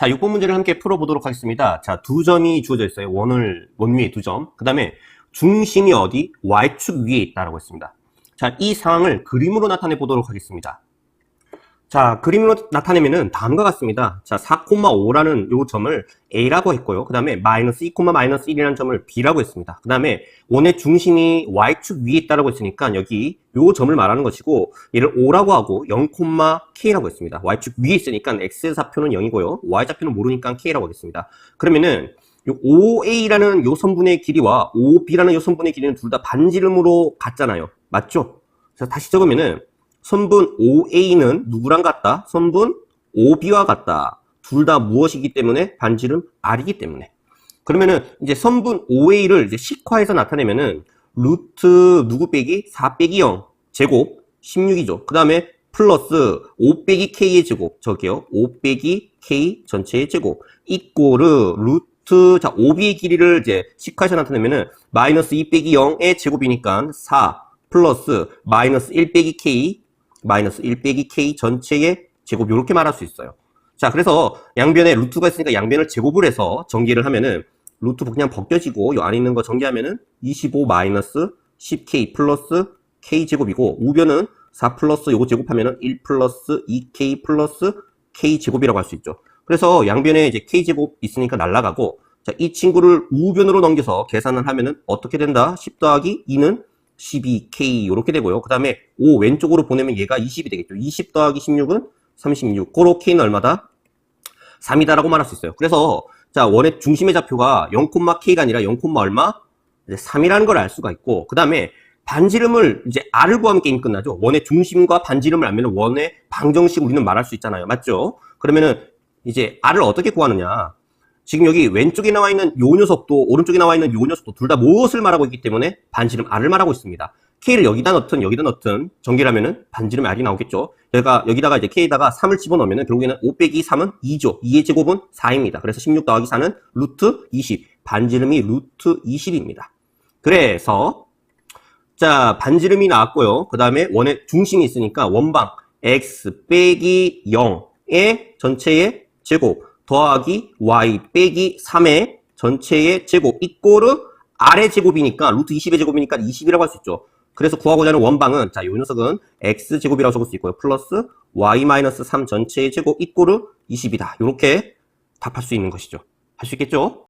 자, 6번 문제를 함께 풀어보도록 하겠습니다. 자, 두 점이 주어져 있어요. 원을, 원 위에 두 점. 그 다음에 중심이 어디? Y축 위에 있다라고 했습니다. 자, 이 상황을 그림으로 나타내 보도록 하겠습니다. 자, 그림으로 나타내면은 다음과 같습니다. 자, 4,5라는 요 점을 A라고 했고요. 그 다음에 마이너스 2, 마이너스 1이라는 점을 B라고 했습니다. 그 다음에 원의 중심이 Y축 위에 있다라고 했으니까 여기 요 점을 말하는 것이고 얘를 O라고 하고 0,K라고 했습니다. Y축 위에 있으니까 X의 좌표는 0이고요. Y 좌표는 모르니까 K라고 하겠습니다. 그러면은 요 OA라는 요 선분의 길이와 OB라는 요 선분의 길이는 둘 다 반지름으로 같잖아요. 맞죠? 자, 다시 적으면은 선분 OA는 누구랑 같다? 선분 OB와 같다. 둘 다 무엇이기 때문에 반지름 R이기 때문에. 그러면은 이제 선분 OA를 이제 식화해서 나타내면은 루트 누구 빼기 4 빼기 0 제곱 16이죠. 그 다음에 플러스 5 빼기 K의 제곱 저기요. 5 빼기 K 전체의 제곱 이꼬르 루트 자 5B의 길이를 이제 식화해서 나타내면은 마이너스 2 빼기 0의 제곱이니까 4 플러스 마이너스 1 빼기 K 마이너스 1 빼기 K 전체의 제곱 이렇게 말할 수 있어요. 자 그래서 양변에 루트가 있으니까 양변을 제곱을 해서 전개를 하면은 루트 그냥 벗겨지고 요 안에 있는 거 전개하면은 25 마이너스 10K 플러스 K 제곱이고 우변은 4 플러스 요거 제곱하면은 1 플러스 2K 플러스 K 제곱이라고 할 수 있죠. 그래서 양변에 이제 K 제곱 있으니까 날라가고 자, 이 친구를 우변으로 넘겨서 계산을 하면은 어떻게 된다? 10 더하기 2는 12K 이렇게 되고요. 그 다음에 5 왼쪽으로 보내면 얘가 20이 되겠죠. 20 더하기 16은 36. 고로 K는 얼마다? 3이다라고 말할 수 있어요. 그래서 자 원의 중심의 좌표가 0,K가 아니라 0, 얼마? 3이라는 걸 알 수가 있고 그 다음에 반지름을 이제 R을 구하면 게임 끝나죠. 원의 중심과 반지름을 알면 원의 방정식 우리는 말할 수 있잖아요. 맞죠? 그러면은 이제 R을 어떻게 구하느냐? 지금 여기 왼쪽에 나와 있는 요 녀석도 오른쪽에 나와 있는 요 녀석도 둘 다 무엇을 말하고 있기 때문에 반지름 R을 말하고 있습니다. K를 여기다 넣든 여기다 넣든 전개하면은 반지름 R이 나오겠죠. 여기가 여기다가 이제 K에다가 3을 집어넣으면은 결국에는 5 빼기 3은 2죠. 2의 제곱은 4입니다. 그래서 16 더하기 4는 루트 20. 반지름이 루트 20입니다. 그래서 자 반지름이 나왔고요. 그 다음에 원의 중심이 있으니까 원방 x 빼기 0의 전체의 제곱 더하기 y 빼기 3의 전체의 제곱 이꼬르 r의 제곱이니까 루트 20의 제곱이니까 20이라고 할 수 있죠. 그래서 구하고자 하는 원방은 자, 요 녀석은 x 제곱이라고 적을 수 있고요. 플러스 y 마이너스 3 전체의 제곱 이꼬르 20이다. 이렇게 답할 수 있는 것이죠. 할 수 있겠죠?